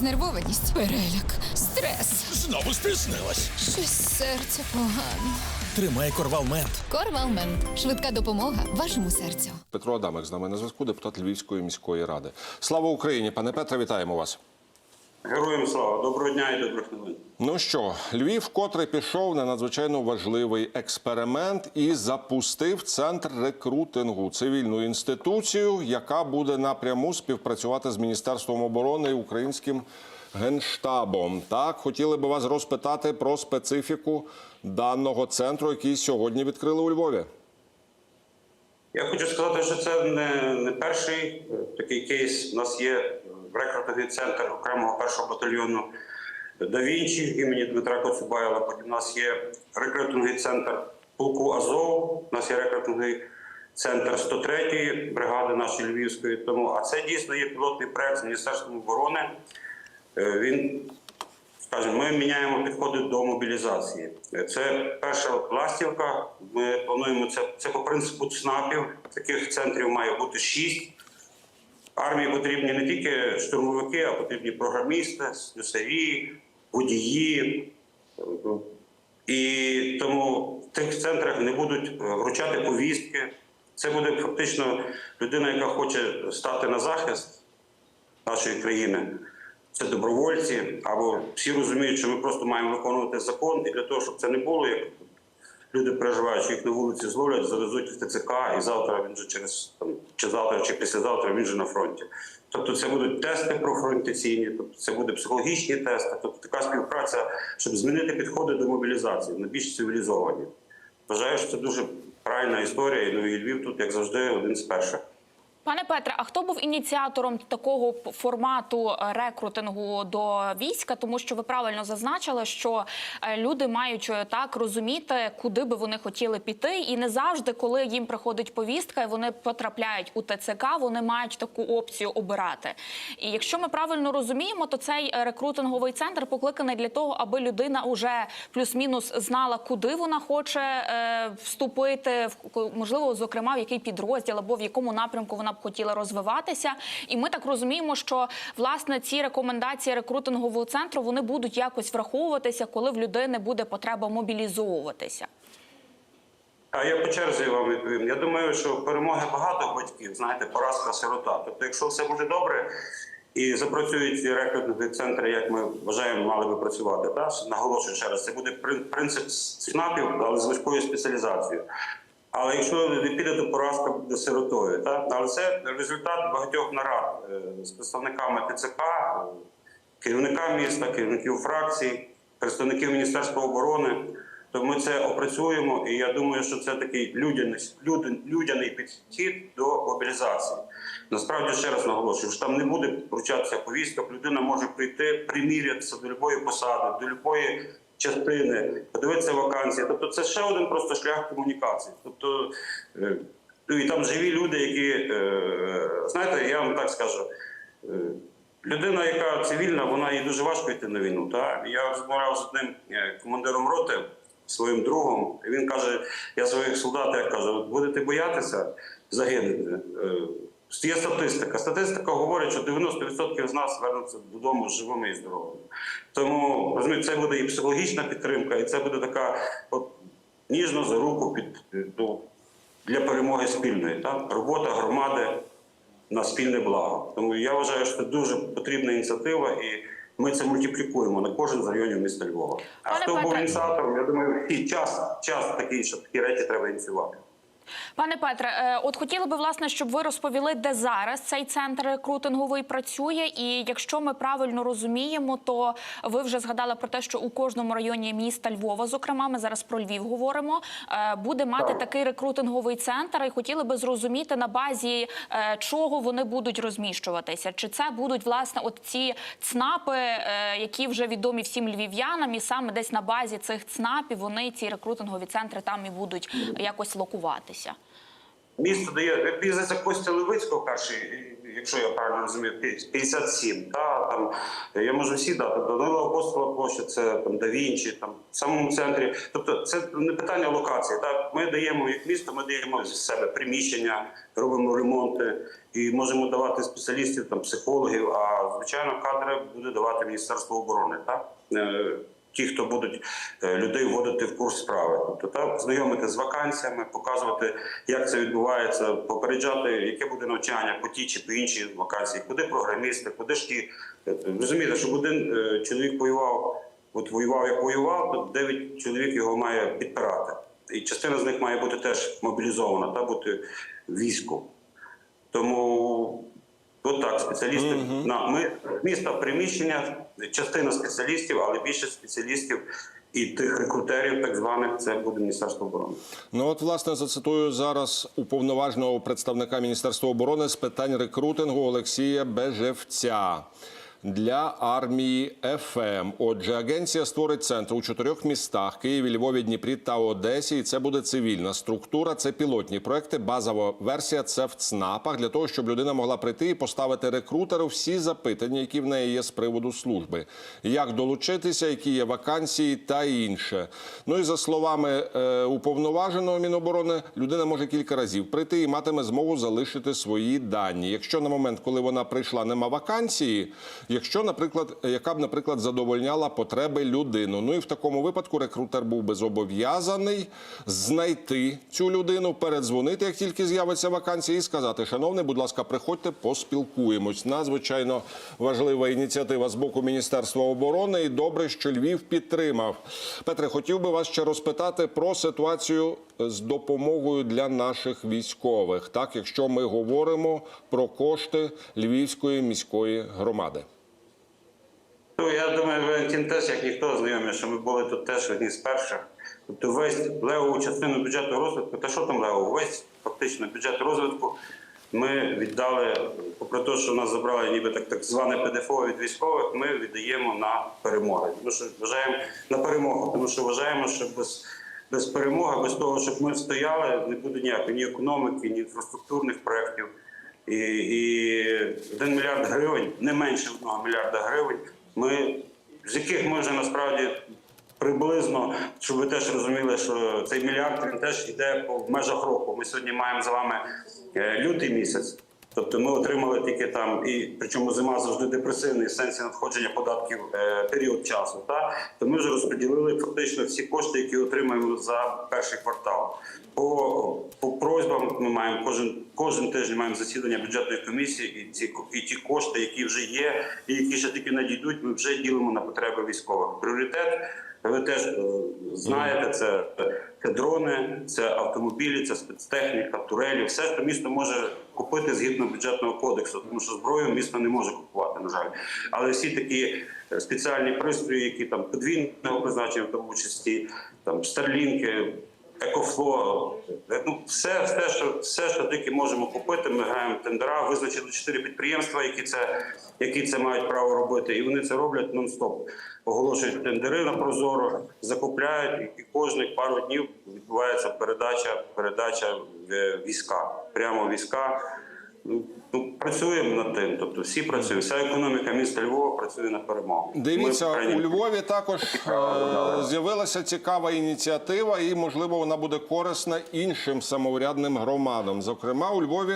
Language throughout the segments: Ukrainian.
Знервованість, переляк, стрес. Знову спізнилась. Щось серце погано. Тримай корвалмент. Корвалмент. Швидка допомога вашому серцю. Петро Адамик з нами на зв'язку, депутат Львівської міської ради. Слава Україні, пане Петре, вітаємо вас. Героям слава, доброго дня і добрих новин. Ну що, Львів вкотре пішов на надзвичайно важливий експеримент і запустив центр рекрутингу цивільну інституцію, яка буде напряму співпрацювати з Міністерством оборони і українським генштабом. Так, хотіли би вас розпитати про специфіку даного центру, який сьогодні відкрили у Львові. Я хочу сказати, що це не, не перший е, такий кейс. У нас є рекрутинговий центр окремого першого батальйону Да Вінчі імені Дмитра Коцюбайла. Потім у нас є рекрутинговий центр полку Азов. У нас є рекрутинговий центр 103-ї бригади нашої Львівської. Тому а це дійсно є пілотний проект з Міністерством оборони. Е, Він Скажімо, ми міняємо підходи до мобілізації. Це перша ластівка. Ми плануємо це, це по принципу ЦНАПів. Таких центрів має бути шість. Армії потрібні не тільки штурмовики, а потрібні програмісти, слюсарі, водії. І тому в тих центрах не будуть вручати повістки. Це буде фактично людина, яка хоче стати на захист нашої країни. Це добровольці, або всі розуміють, що ми просто маємо виконувати закон, і для того, щоб це не було, як люди переживають, що їх на вулиці зловлять, завезуть в ТЦК, і завтра він же через там, чи завтра, чи післязавтра він же на фронті. Тобто це будуть тести профронтаційні, тобто це буде психологічні тести, тобто така співпраця, щоб змінити підходи до мобілізації на більш цивілізовані. Вважаю, що це дуже правильна історія, і новий Львів тут, як завжди, один з перших. Пане Петре, а хто був ініціатором такого формату е, рекрутингу до війська? Тому що ви правильно зазначили, що е, люди мають е, так розуміти, куди би вони хотіли піти, і не завжди, коли їм приходить повістка, і вони потрапляють у ТЦК, вони мають таку опцію обирати. І якщо ми правильно розуміємо, то цей рекрутинговий центр покликаний для того, аби людина вже плюс-мінус знала, куди вона хоче вступити, в можливо, зокрема, в який підрозділ або в якому напрямку вона б хотіла розвиватися. І ми так розуміємо, що власне ці рекомендації рекрутингового центру вони будуть якось враховуватися, коли в людини буде потреба мобілізовуватися. А я по черзі вам відповім. Я думаю, що перемоги багато батьків, знаєте, поразка сирота. Тобто, якщо все буде добре і запрацюють ці рекрутингові центри, як ми вважаємо, мали би працювати. Та? Наголошую ще раз, це буде прин- принцип СНАПів, але з вузькою спеціалізацією. Але якщо не піде, то поразка буде сиротою. Та? Але це результат багатьох нарад е, з представниками ТЦК, е, керівника міста, керівників фракцій, представників Міністерства оборони. То ми це опрацюємо, і я думаю, що це такий людяний, людяний, підхід до мобілізації. Насправді ще раз наголошую, що там не буде вручатися повісток. Людина може прийти, примірятися до любої посади, до любої частини, подивитися вакансії. Тобто, це ще один просто шлях комунікації. Тобто е, ну, і там живі люди, які е, знаєте, я вам так скажу. е, Людина, яка цивільна, вона їй дуже важко йти на війну. Та? Я розмовляв з одним командиром роти, своїм другом, і він каже: я своїх солдат, як кажу, будете боятися загинути. Е, Є статистика. Статистика говорить, що 90% з нас вернуться додому живими і здоровими. Тому розумієте, це буде і психологічна підтримка, і це буде така от, ніжно за руку під, ну, для перемоги спільної. Так? Робота громади на спільне благо. Тому я вважаю, що це дуже потрібна ініціатива, і ми це мультиплікуємо на кожен з районів міста Львова. А Пане хто був ініціатором, я думаю, і час, час такий, що такі речі треба ініціювати. Пане Петре, е, от хотіли би власне, щоб ви розповіли, де зараз цей центр рекрутинговий працює. І якщо ми правильно розуміємо, то ви вже згадали про те, що у кожному районі міста Львова, зокрема, ми зараз про Львів говоримо, е, буде мати Так. такий рекрутинговий центр. І хотіли би зрозуміти на базі е, чого вони будуть розміщуватися. Чи це будуть власне от ці ЦНАПи, які вже відомі всім львів'янам, і саме десь на базі цих ЦНАПів вони ці рекрутингові центри там і будуть якось локуватися. Місто дає бізнеса Костя Левицького, перший, якщо я правильно розумію, 57. Та, там Я можу всі дати. Данила Апостола площа, це там Да Вінчі, там в самому центрі. Тобто, це не питання локації. Так ми даємо як місто, ми даємо з себе приміщення, робимо ремонти і можемо давати спеціалістів, там психологів. А звичайно, кадри буде давати Міністерство оборони. Так Е, ті, хто будуть е, людей вводити в курс справи, тобто так, знайомити з вакансіями, показувати, як це відбувається, попереджати, яке буде навчання по тій чи по іншій вакансії, куди програмісти, куди ж ті Е, розумієте, щоб один е, чоловік воював, от воював як воював, то дев'ять чоловік його має підпирати, і частина з них має бути теж мобілізована та бути в війську. Тому от так, спеціалісти на ми міста приміщення, частина спеціалістів, але більше спеціалістів і тих рекрутерів, так званих, це буде Міністерство оборони. Ну от власне зацитую зараз уповноваженого представника Міністерства оборони з питань рекрутингу Олексія Бежевця. Для армії ФМ. Отже, агенція створить центр у чотирьох містах: Києві, Львові, Дніпрі та Одесі. І це буде цивільна структура. Це пілотні проекти. Базова версія це в ЦНАПах для того, щоб людина могла прийти і поставити рекрутеру всі запитання, які в неї є з приводу служби, як долучитися, які є вакансії та інше. Ну і за словами е, уповноваженого Міноборони, людина може кілька разів прийти і матиме змогу залишити свої дані. Якщо на момент, коли вона прийшла, нема вакансії, якщо, наприклад, яка б, наприклад, задовольняла потреби людину. Ну і в такому випадку рекрутер був би зобов'язаний знайти цю людину, передзвонити, як тільки з'явиться вакансія, і сказати: шановний, будь ласка, приходьте, поспілкуємось. Надзвичайно важлива ініціатива з боку Міністерства оборони. І добре, що Львів підтримав. Петре, хотів би вас ще розпитати про ситуацію з допомогою для наших військових, так якщо ми говоримо про кошти Львівської міської громади. Ну, я думаю, Валентин теж, як ніхто, знайомий, що ми були тут теж одні з перших. Тобто весь левову частину бюджету розвитку, та що там левову? Весь фактично бюджет розвитку ми віддали, попри те, що нас забрали ніби так, так зване ПДФО від військових, ми віддаємо на перемоги. Тому що вважаємо на перемогу, тому що вважаємо, що без, без перемоги, без того, щоб ми стояли, не буде ніякої ні економіки, ні інфраструктурних проєктів. І, і 1 мільярд гривень, не менше 1 мільярда гривень, ми, з яких ми вже насправді приблизно, щоб ви теж розуміли, що цей мільярд він теж йде в межах року. Ми сьогодні маємо з вами е, лютий місяць. Тобто ми отримали тільки там, і причому зима завжди депресивний в сенсі надходження податків е, період часу. Та то ми вже розподілили фактично всі кошти, які отримаємо за перший квартал. По, по просьбам ми маємо кожен кожен тиждень маємо засідання бюджетної комісії, і ці і ті кошти, які вже є, і які ще тільки надійдуть, ми вже ділимо на потреби військових. Пріоритет. Ви теж е, знаєте, це, це дрони, це автомобілі, це спецтехніка, турелі, все, що місто може купити згідно бюджетного кодексу, тому що зброю місто не може купувати, на жаль. Але всі такі е, спеціальні пристрої, які там подвійного призначення, в тому числі там старлінки, екофло, е, ну все, все, що все, що тільки можемо купити. Ми граємо тендера, визначили чотири підприємства, які це які це мають право робити, і вони це роблять нон-стоп. Оголошують тендери на прозоро, закупляють, і кожних пару днів відбувається передача, передача е, війська, прямо війська. Працюємо над тим. Тобто всі працюють. Вся економіка міста Львова працює на перемогу. Дивіться, Ми прийняли- у Львові також е, з'явилася цікава ініціатива, і можливо вона буде корисна іншим самоврядним громадам. Зокрема, у Львові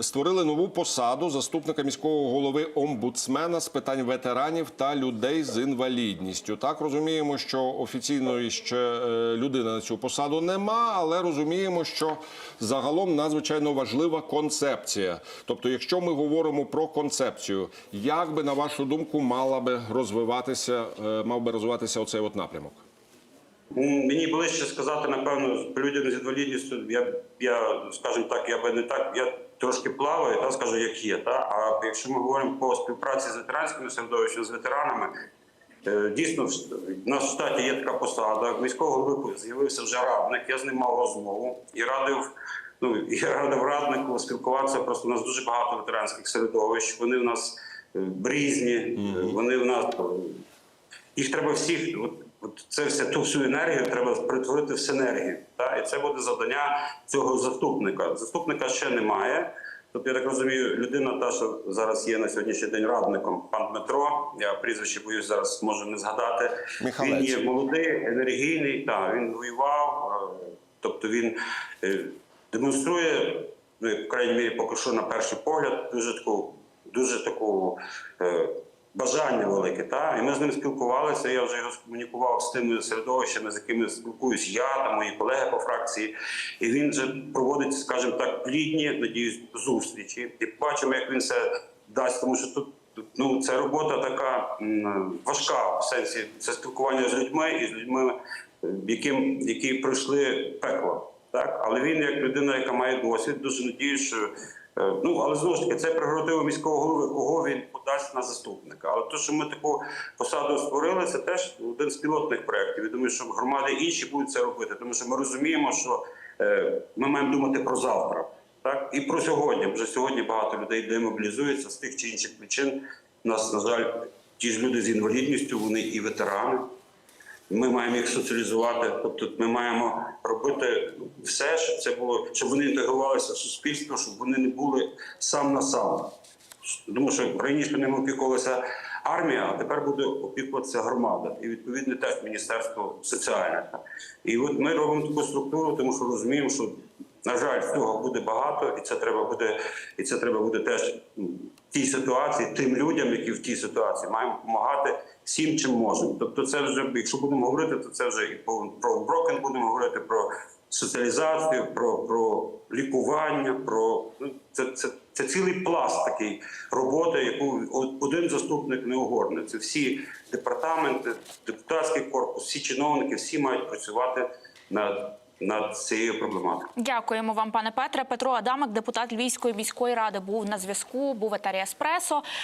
створили нову посаду заступника міського голови омбудсмена з питань ветеранів та людей з інвалідністю. Так розуміємо, що офіційної ще е, людини на цю посаду нема, але розуміємо, що загалом надзвичайно важлива концепція. Тобто, якщо ми говоримо про концепцію, як би на вашу думку мала би розвиватися, е, мав би розвиватися оцей от напрямок? Мені ближче сказати, напевно, людям з інвалідністю, я, я скажімо так, я би не так, я трошки плаваю, та скажу, як є. Та? А якщо ми говоримо по співпраці з ветеранським середовищем, з ветеранами, е, дійсно, в нас в штаті є така посада. Міського голови з'явився вже радник, я з ним мав розмову і радив. Ну, я радив раднику спілкуватися. Просто у нас дуже багато ветеранських середовищ. Вони в нас е, різні, е, вони в нас е, їх треба всіх. От, от це все ту всю енергію треба перетворити в синергію. Та? І це буде завдання цього заступника. Заступника ще немає. Тобто, я так розумію, людина, та що зараз є на сьогоднішній день радником, пан Дмитро. Я прізвище боюсь зараз можу не згадати. Михалець. Він є молодий, енергійний. Та він воював. Тобто він демонструє, ну як в крайній мірі, поки що на перший погляд, дуже таку, дуже таку. Е, Бажання велике, та і ми з ним спілкувалися. Я вже його комунікував з тими середовищами, з якими спілкуюсь я та мої колеги по фракції. І він вже проводить, скажімо так, плідні, надіюсь, зустрічі. І бачимо, як він це дасть, тому що тут ну це робота така важка в сенсі це спілкування з людьми і з людьми, яким які пройшли пекло. Так, але він, як людина, яка має досвід, дуже надіюсь, що е, ну але знову ж таки це прерогатива міського голови, кого він подасть на заступника. Але те, що ми таку посаду створили, це теж один з пілотних проєктів. Я думаю, що громади інші будуть це робити, тому що ми розуміємо, що е, ми маємо думати про завтра, так і про сьогодні. Вже сьогодні багато людей демобілізуються з тих чи інших причин. У нас, на жаль, ті ж люди з інвалідністю, вони і ветерани. Ми маємо їх соціалізувати, тобто ми маємо робити все, щоб це було, щоб вони інтегрувалися в суспільство, щоб вони не були сам на сам. Тому що раніше ними опікувалася армія, а тепер буде опікуватися громада, і відповідно теж міністерство соціальне. І от ми робимо таку структуру, тому що розуміємо, що на жаль, цього буде багато, і це треба буде, і це треба буде теж ну, тій ситуації, тим людям, які в тій ситуації маємо допомагати всім, чим можемо. Тобто, це вже, якщо будемо говорити, то це вже і про брокен будемо говорити про соціалізацію, про, про лікування, про ну, це, це, це цілий пласт такий роботи, яку один заступник не огорне. Це всі департаменти, депутатський корпус, всі чиновники, всі мають працювати над, над цією проблематикою. Дякуємо вам, пане Петре. Петро Адамик, депутат Львівської міської ради, був на зв'язку. Був в Еспресо.